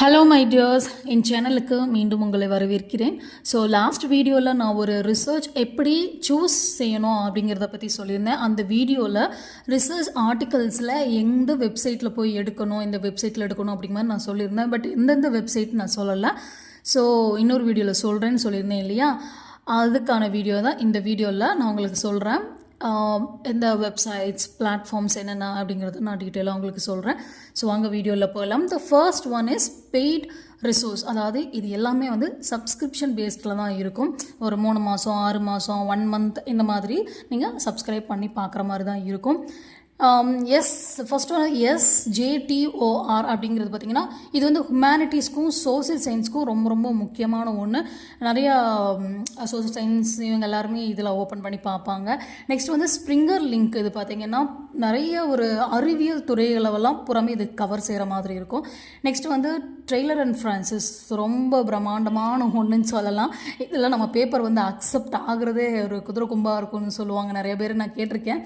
Hello my tears என் சேனலுக்கு மீண்டும் உங்களை வரவேற்கிறேன். ஸோ லாஸ்ட் வீடியோவில் நான் ஒரு ரிசர்ச் எப்படி சூஸ் செய்யணும் அப்படிங்கிறத பற்றி சொல்லியிருந்தேன். அந்த வீடியோவில் ரிசர்ச் ஆர்டிகல்ஸில் எந்த வெப்சைட்டில் போய் எடுக்கணும் இந்த வெப்சைட்டில் எடுக்கணும் அப்படிங்கிற மாதிரி நான் சொல்லியிருந்தேன். பட் எந்தெந்த வெப்சைட் நான் சொல்லலை. ஸோ இன்னொரு வீடியோவில் சொல்கிறேன்னு சொல்லியிருந்தேன் இல்லையா? அதுக்கான வீடியோ தான் இந்த வீடியோவில் நான் உங்களுக்கு சொல்கிறேன் இந்த வெப்சைட்ஸ் பிளாட்ஃபார்ம்ஸ் என்னென்ன அப்படிங்கிறத நான் டீட்டெயிலாக உங்களுக்கு சொல்கிறேன் ஸோ வாங்க வீடியோவில் போகலாம். The first one is paid resource அதாவது இது எல்லாமே வந்து சப்ஸ்கிரிப்ஷன் பேஸ்டில் தான் இருக்கும். ஒரு மூணு மாதம் ஆறு மாதம் ஒன் மந்த் இந்த மாதிரி நீங்கள் சப்ஸ்கிரைப் பண்ணி பார்க்குற மாதிரி தான் இருக்கும். Yes first one yes JSTOR அப்படிங்கிறது பார்த்தீங்கன்னா இது வந்து ஹுமானிட்டிஸ்க்கும் சோசியல் சயின்ஸ்க்கும் ரொம்ப ரொம்ப முக்கியமான ஒன்று நிறையா சோசியல் சயின்ஸ் இவங்க எல்லாருமே இதில் ஓப்பன் பண்ணி பார்ப்பாங்க. நெக்ஸ்ட் வந்து ஸ்ப்ரிங்கர் லிங்க் இது பார்த்தீங்கன்னா நிறைய ஒரு அறிவியல் துறைகளெல்லாம் புறமே இது கவர் செய்கிற மாதிரி இருக்கும். நெக்ஸ்ட் வந்து ட்ரெய்லர் அண்ட் ஃப்ரான்சிஸ் ரொம்ப பிரம்மாண்டமான ஒன்றுன்னு சொல்லலாம். இதெல்லாம் நம்ம பேப்பர் வந்து அக்செப்ட் ஆகிறதே ஒரு குதிரை கும்பாக இருக்கும்னு சொல்லுவாங்க. நிறைய பேர் நான் கேட்டிருக்கேன்.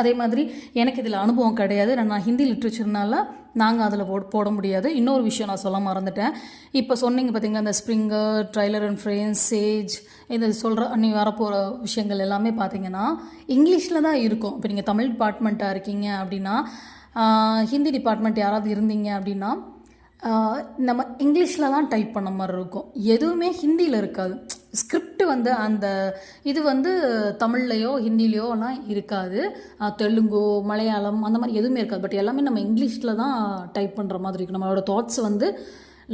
அதே மாதிரி எனக்கு இதில் அனுபவம் கிடையாது. நான் ஹிந்தி லிட்ரேச்சர்னால நாங்கள் அதில் போட போட முடியாது. இன்னொரு விஷயம் நான் சொல்ல மறந்துட்டேன். இப்போ சொன்னீங்க பார்த்தீங்கன்னா இந்த Springer Taylor and Francis Sage இது சொல்கிற அன்னி வரப்போகிற விஷயங்கள் எல்லாமே பார்த்தீங்கன்னா இங்கிலீஷில் தான் இருக்கும். இப்போ நீங்கள் தமிழ் டிபார்ட்மெண்ட்டாக இருக்கீங்க அப்படின்னா ஹிந்தி டிபார்ட்மெண்ட் யாராவது இருந்தீங்க அப்படின்னா நம்ம இங்கிலீஷில் தான் டைப் பண்ண மாதிரி இருக்கும். எதுவுமே ஹிந்தியில் இருக்காது. ஸ்கிரிப்ட் வந்து அந்த இது வந்து தமிழ்லையோ ஹிந்திலேயோலாம் இருக்காது. தெலுங்கோ மலையாளம் அந்த மாதிரி எதுவுமே இருக்காது. பட் எல்லாமே நம்ம இங்கிலீஷில் தான் டைப் பண்ணுற மாதிரி இருக்கும். நம்மளோட தாட்ஸ் வந்து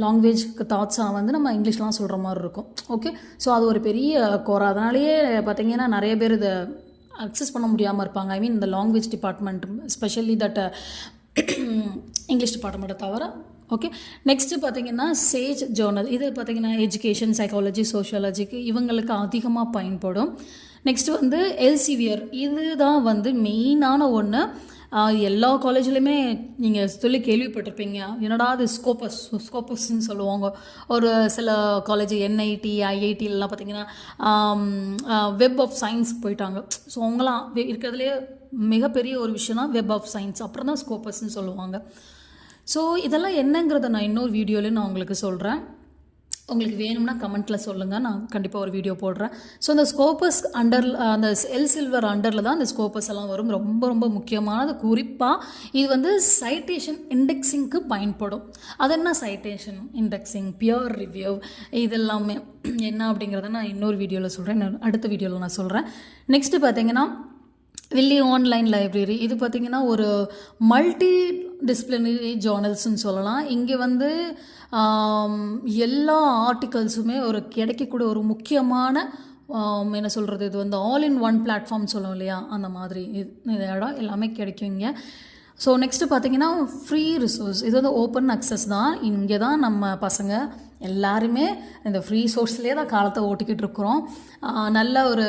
லாங்குவேஜ்க்கு தாட்ஸாக வந்து நம்ம இங்கிலீஷ்லாம் சொல்கிற மாதிரி இருக்கும். ஓகே ஸோ அது ஒரு பெரிய குறை அதனாலேயே பார்த்தீங்கன்னா நிறைய பேர் இதை அக்சஸ் பண்ண முடியாமல் இருப்பாங்க. ஐ மீன் இந்த language department specially that English டிபார்ட்மெண்ட்டை தவிர ஓகே நெக்ஸ்ட்டு பார்த்தீங்கன்னா சேஜ் ஜேர்னல் இது பார்த்தீங்கன்னா எஜுகேஷன் சைக்காலஜி சோஷியாலஜிக்கு இவங்களுக்கு அதிகமாக பயன்படும். நெக்ஸ்ட் வந்து எல்சிவியர் இதுதான் வந்து மெயினான ஒன்று எல்லா காலேஜ்லேயுமே நீங்கள் சொல்லி கேள்விப்பட்டிருப்பீங்க. என்னடா அது ஸ்கோப்பஸ் ஸ்கோப்பஸ்ன்னு சொல்லுவாங்க. ஒரு சில காலேஜ் என்ஐடி ஐஐடிலலாம் பார்த்தீங்கன்னா வெப் ஆஃப் சயின்ஸ் போயிட்டாங்க. ஸோ அவங்களாம் இருக்கிறதுலே மிகப்பெரிய ஒரு விஷயம்னா வெப் ஆஃப் சயின்ஸ் அப்புறம் தான் ஸ்கோப்பஸ்ன்னு சொல்லுவாங்க. ஸோ இதெல்லாம் என்னங்கிறத நான் இன்னொரு வீடியோவில் நான் உங்களுக்கு சொல்கிறேன் உங்களுக்கு வேணும்னா கமெண்ட்டில் சொல்லுங்கள் நான் கண்டிப்பாக ஒரு வீடியோ போடுறேன். ஸோ அந்த ஸ்கோப்பஸ் அண்டர் அந்த எல் சில்வர் அண்டரில் தான் அந்த ஸ்கோப்பஸ் எல்லாம் வரும். ரொம்ப ரொம்ப முக்கியமானது. குறிப்பாக இது வந்து சைட்டேஷன் இண்டெக்ஸிங்க்கு பயன்படும். அது என்ன சைட்டேஷன் இண்டெக்ஸிங் பியூர் ரிவ்யூ இதெல்லாமே. என்ன அப்படிங்கிறத நான் இன்னொரு வீடியோவில் சொல்கிறேன் அடுத்த வீடியோவில் நான் சொல்கிறேன் நெக்ஸ்ட்டு பார்த்தீங்கன்னா வில்லி ஆன்லைன் லைப்ரரி இது பார்த்திங்கன்னா ஒரு மல்டி டிசிப்ளினரி ஜேர்னல்ஸ்னு சொல்லலாம். இங்கே வந்து எல்லா ஆர்டிகல்ஸுமே ஒரு கிடைக்கக்கூடிய ஒரு முக்கியமான என்ன சொல்கிறது இது வந்து ஆல் இன் ஒன் பிளாட்ஃபார்ம் சொல்லுவோம் இல்லையா? அந்த மாதிரி. இது இடம் எல்லாமே கிடைக்கும் இங்கே. ஸோ நெக்ஸ்ட்டு பார்த்தீங்கன்னா ஃப்ரீ ரிசோர்ஸ் இது வந்து ஓப்பன் அக்சஸ் தான். இங்கே தான் நம்ம பசங்க எல்லாருமே இந்த ஃப்ரீ சோர்ஸ்லேயே தான் காலத்தை ஓட்டிக்கிட்டு இருக்கிறோம். நல்ல ஒரு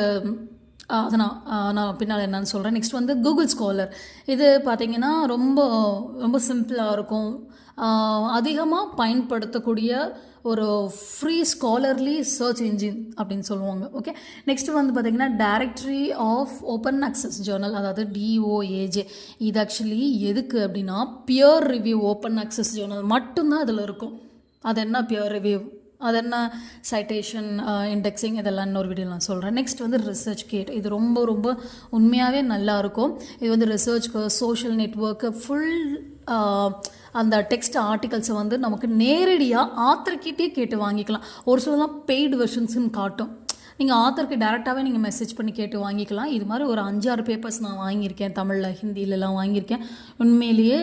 அதை நான் நான் பின்னால் என்னன்னு சொல்கிறேன் நெக்ஸ்ட் வந்து கூகுள் ஸ்காலர் இது பார்த்திங்கன்னா ரொம்ப ரொம்ப சிம்பிளாக இருக்கும். அதிகமாக பயன்படுத்தக்கூடிய ஒரு ஃப்ரீ ஸ்காலர்லி சர்ச் இன்ஜின் அப்படின்னு சொல்லுவாங்க. ஓகே நெக்ஸ்ட் வந்து பார்த்திங்கன்னா directory of open access journal அதாவது டிஓஏஜே இது ஆக்சுவலி எதுக்கு அப்படின்னா peer review open access journal மட்டும்தான் அதில் இருக்கும். அது என்ன பியர் ரிவ்யூ அதென்ன என்ன சைட்டேஷன் இண்டெக்ஸிங் இதெல்லாம் இன்னொரு வீடியோ நான் சொல்கிறேன் நெக்ஸ்ட் வந்து ரிசர்ச் கேட் இது ரொம்ப ரொம்ப உண்மையாகவே நல்லாயிருக்கும் இது வந்து ரிசர்ச்க்கு சோஷியல் நெட்ஒர்க்கு ஃபுல் அந்த டெக்ஸ்ட் ஆர்டிகல்ஸை வந்து நமக்கு நேரடியாக ஆத்தர்கிட்டே கேட்டு வாங்கிக்கலாம். ஒரு சிலலாம் பெய்டு வெர்ஷன்ஸ்னு காட்டும். நீங்கள் ஆத்தருக்கு டேரெக்டாகவே நீங்கள் மெசேஜ் பண்ணி கேட்டு வாங்கிக்கலாம். இது மாதிரி ஒரு அஞ்சாறு பேப்பர்ஸ் நான் வாங்கியிருக்கேன். தமிழில் ஹிந்திலலாம் வாங்கியிருக்கேன். உண்மையிலேயே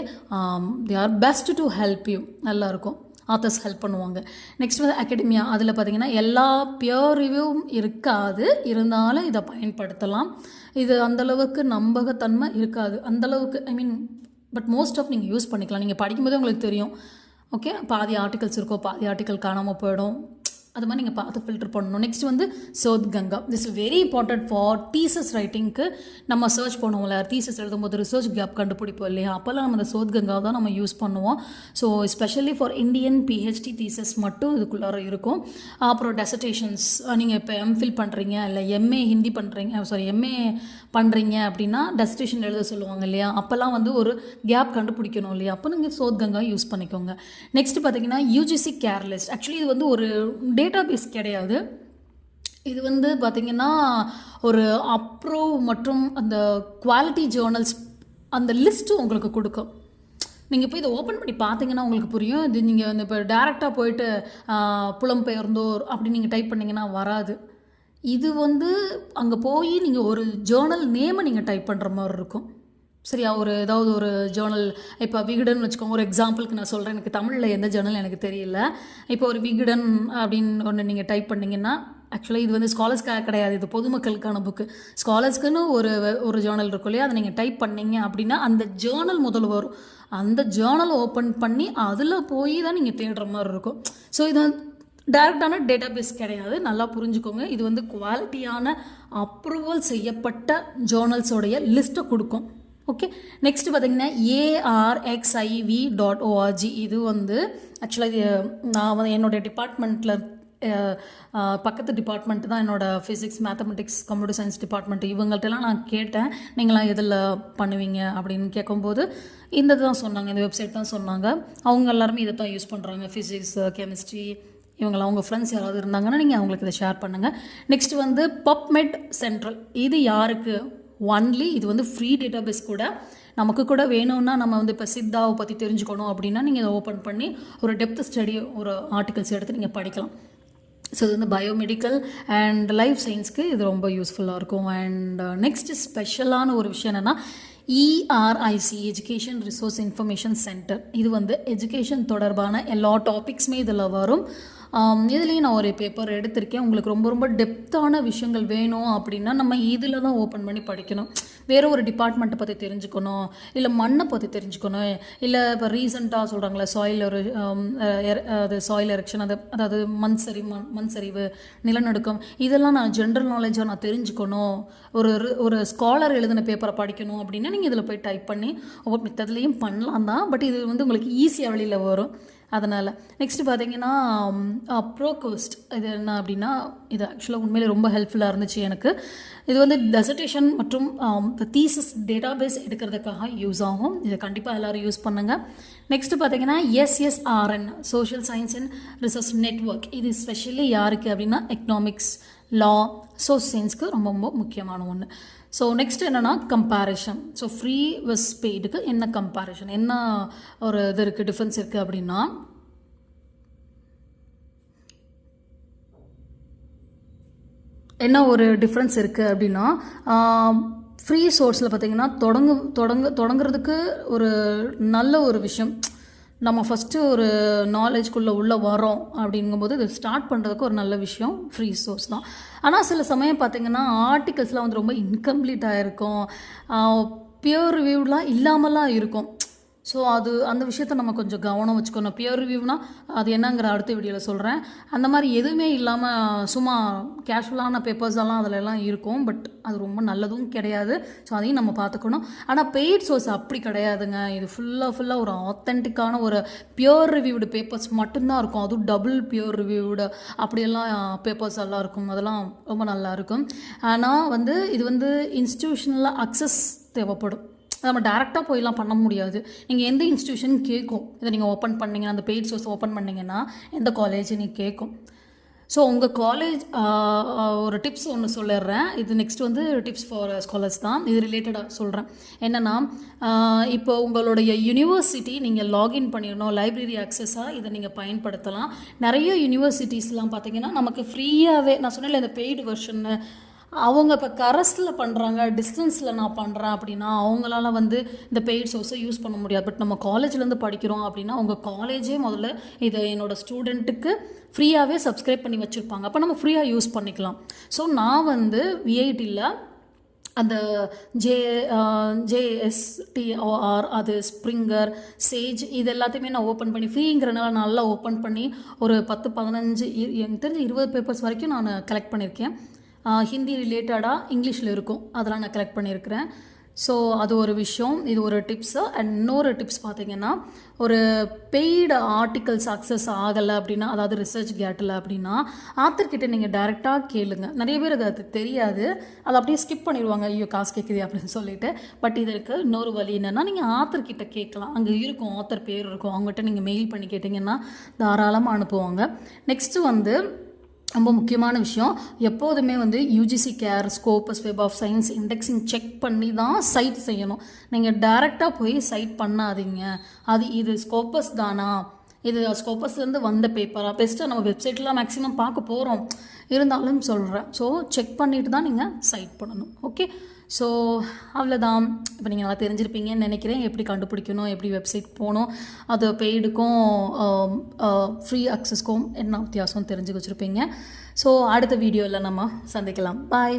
they are best to help you நல்லாயிருக்கும் ஆத்தர்ஸ் ஹெல்ப் பண்ணுவாங்க. நெக்ஸ்ட் வந்து அகாடமியா அதில் பார்த்தீங்கன்னா எல்லா பியர் ரிவ்யூவும் இருக்காது. இருந்தாலும் இதை பயன்படுத்தலாம். இது அந்தளவுக்கு நம்பகத்தன்மை இருக்காது. அந்தளவுக்கு I mean but most of நீங்கள் யூஸ் பண்ணிக்கலாம். நீங்கள் படிக்கும்போதே உங்களுக்கு தெரியும். ஓகே பாதி ஆர்டிகல்ஸ் இருக்கோ பாதி ஆர்டிக்கல் காணாமல் போயிடும். அது மாதிரி நீங்கள் பார்த்து ஃபில்டர் பண்ணணும். நெக்ஸ்ட் வந்து Shodhganga this very important for thesis ரைட்டிங்க்கு நம்ம சர்ச் பண்ணுவோம்ல. டீசஸ் எழுதும்போது ரிசர்ச் கேப் கண்டுபிடிப்போம் இல்லையா? அப்போல்லாம் நம்ம அந்த சோத் கங்கா தான் நம்ம யூஸ் பண்ணுவோம். So specially for Indian PhD thesis மட்டும் இதுக்குள்ளார இருக்கும். அப்புறம் டெசர்டேஷன்ஸ் நீங்கள் இப்போ எம்ஃபில் பண்ணுறீங்க இல்லை எம்ஏ ஹிந்தி பண்ணுறீங்க சாரி எம்ஏ பண்ணுறீங்க அப்படின்னா டெசர்டேஷன் எழுத சொல்லுவாங்க இல்லையா? அப்போல்லாம் வந்து ஒரு கேப் கண்டுபிடிக்கணும் இல்லையா? அப்போ நீங்கள் சோத் கங்கா யூஸ் பண்ணிக்கோங்க. நெக்ஸ்ட் பார்த்தீங்கன்னா யூஜிசி கேர்லிஸ்ட் ஆக்சுவலி இது வந்து ஒரு டே டேட்டா பேஸ் கிடையாது. இது வந்து பார்த்திங்கன்னா ஒரு அப்ரூவ் மற்றும் அந்த குவாலிட்டி ஜேர்னல்ஸ் அந்த லிஸ்ட்டு உங்களுக்கு கொடுக்கும். நீங்கள் போய் இதை ஓப்பன் பண்ணி பார்த்தீங்கன்னா உங்களுக்கு புரியும். இது நீங்கள் வந்து இப்போ டேரெக்டாக போயிட்டு புலம்பெயர்ந்தோர் அப்படி நீங்கள் டைப் பண்ணிங்கன்னா வராது. இது வந்து அங்கே போய் நீங்கள் ஒரு ஜேர்னல் நேமை நீங்கள் டைப் பண்ணுற மாதிரி இருக்கும். சரியா ஒரு ஏதாவது ஒரு ஜேர்னல் இப்போ விகடன் வச்சுக்கோங்க ஒரு எக்ஸாம்பிளுக்கு நான் சொல்கிறேன் எனக்கு தமிழில் எந்த ஜேர்னல் எனக்கு தெரியல. இப்போ ஒரு விகடன் அப்படின்னு ஒன்று நீங்கள் டைப் பண்ணிங்கன்னா ஆக்சுவலாக இது வந்து ஸ்காலர்ஸ்க்காக கிடையாது இது பொதுமக்களுக்கான புக்கு ஸ்காலர்ஸ்க்குன்னு ஒரு ஒரு ஜேர்னல் இருக்கும் இல்லையா அதை நீங்கள் டைப் பண்ணீங்க அப்படின்னா அந்த ஜேர்னல் முதல் வரும். அந்த ஜேர்னல் ஓப்பன் பண்ணி அதில் போய் தான் நீங்கள் தேடுற மாதிரி இருக்கும். ஸோ இது வந்து டேட்டா டேட்டாபேஸ் கிடையாது. நல்லா புரிஞ்சுக்கோங்க. இது வந்து குவாலிட்டியான அப்ரூவல் செய்யப்பட்ட ஜேர்னல்ஸோடைய லிஸ்ட்டை கொடுக்கும். ஓகே நெக்ஸ்ட் பார்த்தீங்கன்னா ஏஆர்எக்ஸ்ஐவி டாட் ஓஆர்ஜி இது வந்து ஆக்சுவலாக இது நான் வந்து என்னுடைய டிபார்ட்மெண்ட்டில் பக்கத்து டிபார்ட்மெண்ட் தான் என்னோட physics mathematics computer science department இவங்கள்ட்டலாம் நான் கேட்டேன். நீங்களாம் எதில் பண்ணுவீங்க அப்படின்னு கேட்கும்போது இந்த தான் சொன்னாங்க இந்த வெப்சைட் தான் சொன்னாங்க. அவங்க எல்லாருமே இதை தான் யூஸ் பண்ணுறாங்க ஃபிசிக்ஸ் கெமிஸ்ட்ரி இவங்களாம் அவங்க ஃப்ரெண்ட்ஸ் யாராவது இருந்தாங்கன்னா நீங்கள் அவங்களுக்கு இதை ஷேர் பண்ணுங்கள் நெக்ஸ்ட் வந்து பப்மெட் சென்ட்ரல் இது யாருக்கு? ஒன்லி இது வந்து ஃப்ரீ டேட்டாபேஸ் கூட நமக்கு கூட வேணும்னா நம்ம வந்து இப்போ சித்தாவை பற்றி தெரிஞ்சுக்கணும் அப்படின்னா நீங்கள் இதை ஓப்பன் பண்ணி ஒரு டெப்த் ஸ்டடி ஒரு ஆர்டிகல்ஸ் எடுத்து நீங்கள் படிக்கலாம். ஸோ இது வந்து பயோமெடிக்கல் அண்ட் லைஃப் சயின்ஸ்க்கு இது ரொம்ப யூஸ்ஃபுல்லாக இருக்கும். அண்ட் நெக்ஸ்ட் ஸ்பெஷலான ஒரு விஷயம் என்னென்னா ERIC education resource information centre இது வந்து எஜுகேஷன் தொடர்பான எல்லா டாபிக்ஸுமே இதில் வரும். இதுலேயும் நான் ஒரு பேப்பர் எடுத்திருக்கேன். உங்களுக்கு ரொம்ப ரொம்ப டெப்த்தான விஷயங்கள் வேணும் அப்படின்னா நம்ம இதில் தான் ஓப்பன் பண்ணி படிக்கணும். வேறு ஒரு டிபார்ட்மெண்ட்டை பற்றி தெரிஞ்சுக்கணும். இல்லை மண்ணை பற்றி தெரிஞ்சுக்கணும். இல்லை இப்போ ரீசெண்டாக சொல்கிறாங்களே சாயில் ஒரு அது சாயில் எரெக்ஷன் அது அதாவது மண் சரி மண் மண் சரிவு நிலநடுக்கம் இதெல்லாம் நான் ஜென்ரல் நாலேஜாக நான் தெரிஞ்சுக்கணும். ஒரு ஒரு ஸ்காலர் எழுதின பேப்பரை படிக்கணும் அப்படின்னா நீங்கள் இதில் போய் டைப் பண்ணி ஒவ்வொரு மித்ததுலேயும் பண்ணலாம் தான். பட் இது வந்து உங்களுக்கு ஈஸியாக வழியில் வரும். அதனால். நெக்ஸ்ட்டு பார்த்தீங்கன்னா ப்ரோகோஸ்ட் இது என்ன அப்படின்னா இது ஆக்சுவலாக உண்மையிலே ரொம்ப ஹெல்ப்ஃபுல்லாக இருந்துச்சு எனக்கு. இது வந்து டெசர்டேஷன் மற்றும் தீசஸ் டேட்டாபேஸ் எடுக்கிறதுக்காக யூஸ் ஆகும். இதை கண்டிப்பாக எல்லோரும் யூஸ் பண்ணுங்கள் நெக்ஸ்ட்டு பார்த்தீங்கன்னா SSRN social science and research network இது ஸ்பெஷலி யாருக்கு அப்படின்னா எக்கனாமிக்ஸ் லா சோஷியல் சயின்ஸ்க்கு ரொம்ப ரொம்ப முக்கியமான ஒன்று ஸோ நெக்ஸ்ட் என்னென்னா கம்பேரிஷன் ஸோ ஃப்ரீ வெஸ் பெய்டுக்கு என்ன கம்பேரிஷன் என்ன ஒரு இது இருக்குது டிஃப்ரென்ஸ் இருக்குது அப்படின்னா என்ன ஒரு டிஃப்ரென்ஸ் இருக்குது அப்படின்னா ஃப்ரீ சோர்ஸில் பார்த்தீங்கன்னா தொடங்க தொடங்க தொடங்குறதுக்கு ஒரு நல்ல ஒரு விஷயம். நம்ம ஃபஸ்ட்டு ஒரு நாலேஜ்குள்ளே உள்ளே வரோம் அப்படிங்கும்போது இது ஸ்டார்ட் பண்ணுறதுக்கு ஒரு நல்ல விஷயம் ஃப்ரீ சோர்ஸ் தான். ஆனால் சில சமயம் பார்த்தீங்கன்னா ஆர்டிகல்ஸ்லாம் வந்து ரொம்ப இன்கம்ப்ளீட்டாக இருக்கும். பியூர் ரிவ்யூலாம் இல்லாமலாம் இருக்கும். ஸோ அது அந்த விஷயத்த நம்ம கொஞ்சம் கவனம் வச்சுக்கணும். பியர் ரிவ்யூனா அது என்னங்கிற அடுத்த வீடியோவில் சொல்கிறேன் அந்த மாதிரி எதுவுமே இல்லாமல் சும்மா கேஷுவலான பேப்பர்ஸ் எல்லாம் அதில் எல்லாம் இருக்கும். பட் அது ரொம்ப நல்லதும் கிடையாது. ஸோ அதையும் நம்ம பார்த்துக்கணும். ஆனால் பெய்ட் சோர்ஸ் அப்படி கிடையாதுங்க. இது ஃபுல்லாக ஃபுல்லாக ஒரு ஆத்தென்டிக்கான ஒரு பியூர் ரிவ்யூடு பேப்பர்ஸ் மட்டும்தான் இருக்கும். அதுவும் டபுள் பியூர் ரிவ்யூடு அப்படியெல்லாம் பேப்பர்ஸ் எல்லாம் இருக்கும். அதெல்லாம் ரொம்ப நல்லா இருக்கும். ஆனால் வந்து இது வந்து இன்ஸ்டியூஷனலாக அக்சஸ் தேவைப்படும். நம்ம டேரெக்டாக போயெல்லாம் பண்ண முடியாது. நீங்கள் எந்த இன்ஸ்டியூஷன் கேட்கும் இதை நீங்கள் ஓப்பன் பண்ணிங்கன்னா அந்த பெய்ட் சோர்ஸ் ஓப்பன் பண்ணிங்கன்னா எந்த காலேஜ் நீங்கள் கேட்கும் ஸோ உங்கள் காலேஜ் ஒரு டிப்ஸ் ஒன்று சொல்லிடுறேன். இது நெக்ஸ்ட் வந்து டிப்ஸ் ஃபார் ஸ்காலர்ஸ் தான். இது ரிலேட்டடாக சொல்கிறேன் என்னென்னா இப்போ உங்களுடைய யூனிவர்சிட்டி நீங்கள் லாகின் பண்ணிடணும் லைப்ரரி ஆக்சஸாக இதை நீங்கள் பயன்படுத்தலாம். நிறைய யூனிவர்சிட்டிஸ்லாம் பார்த்தீங்கன்னா நமக்கு ஃப்ரீயாகவே நான் சொன்னேன் இந்த பெய்டு வெர்ஷன்னு அவங்க இப்போ கரஸில் பண்ணுறாங்க டிஸ்டன்ஸில் நான் பண்ணுறேன் அப்படின்னா அவங்களால வந்து இந்த பெய்ட் சோர்ஸை யூஸ் பண்ண முடியாது. பட் நம்ம காலேஜ்லேருந்து படிக்கிறோம் அப்படின்னா அவங்க காலேஜே முதல்ல இதை என்னோடய ஸ்டூடெண்ட்டுக்கு ஃப்ரீயாகவே சப்ஸ்கிரைப் பண்ணி வச்சுருப்பாங்க. அப்போ நம்ம ஃப்ரீயாக யூஸ் பண்ணிக்கலாம். ஸோ நான் வந்து விஐடியில் அந்த ஜே ஜேஎஸ்டிஓஆர் அது ஸ்ப்ரிங்கர் சேஜ் இது எல்லாத்தையுமே நான் ஓப்பன் பண்ணி ஃப்ரீங்கிறனால நல்லா ஓப்பன் பண்ணி ஒரு பத்து பதினஞ்சு எனக்கு தெரிஞ்சு இருபது பேப்பர்ஸ் வரைக்கும் நான் கலெக்ட் பண்ணியிருக்கேன் ஹிந்தி ரிலேட்டடாக இங்கிலீஷில் இருக்கும். அதெல்லாம் நான் கலெக்ட் பண்ணியிருக்கிறேன். ஸோ அது ஒரு விஷயம். இது ஒரு டிப்ஸு அண்ட் இன்னொரு டிப்ஸ் பார்த்தீங்கன்னா ஒரு பெய்டு ஆர்டிகல்ஸ் சக்ஸஸ் ஆகலை அப்படின்னா அதாவது ரிசர்ச் கேட்டில் அப்படின்னா ஆத்தர்கிட்ட நீங்கள் டைரெக்டாக கேளுங்க. நிறைய பேர் அது தெரியாது. அதை அப்படியே ஸ்கிப் பண்ணிடுவாங்க. ஐயோ காசு கேட்குது அப்படின்னு சொல்லிட்டு. பட் இதற்கு இன்னொரு வழி என்னென்னா நீங்கள் ஆத்தர்கிட்ட கேட்கலாம். அங்கே இருக்கும் ஆத்தர் பேர் இருக்கும். அவங்ககிட்ட நீங்கள் மெயில் பண்ணி கேட்டிங்கன்னா தாராளமாக அனுப்புவாங்க. நெக்ஸ்ட்டு வந்து ரொம்ப முக்கியமான விஷயம். எப்போதுமே வந்து UGC care Scopus web of science indexing check பண்ணி தான் சைட் செய்யணும். நீங்கள் டைரெக்டாக போய் சைட் பண்ணாதீங்க. அது இது ஸ்கோப்பஸ் தானா? இது ஸ்கோப்பஸ்லேருந்து வந்த பேப்பரா பெஸ்ட்டாக நம்ம வெப்சைட்லாம் மேக்ஸிமம் பார்க்க போகிறோம் இருந்தாலும் சொல்கிறேன் ஸோ செக் பண்ணிட்டு தான் நீங்கள் சைட் பண்ணணும். ஓகே ஸோ அவ்வளோதான் இப்போ நீங்கள் நல்லா தெரிஞ்சிருப்பீங்கன்னு நினைக்கிறேன். எப்படி கண்டுபிடிக்கணும் எப்படி வெப்சைட் போகணும் அது பெய்டுக்கும் ஃப்ரீ அக்சஸ்க்கும் என்ன வித்தியாசம் தெரிஞ்சு வச்சுருப்பீங்க. ஸோ அடுத்த வீடியோவில் நம்ம சந்திக்கலாம். பாய்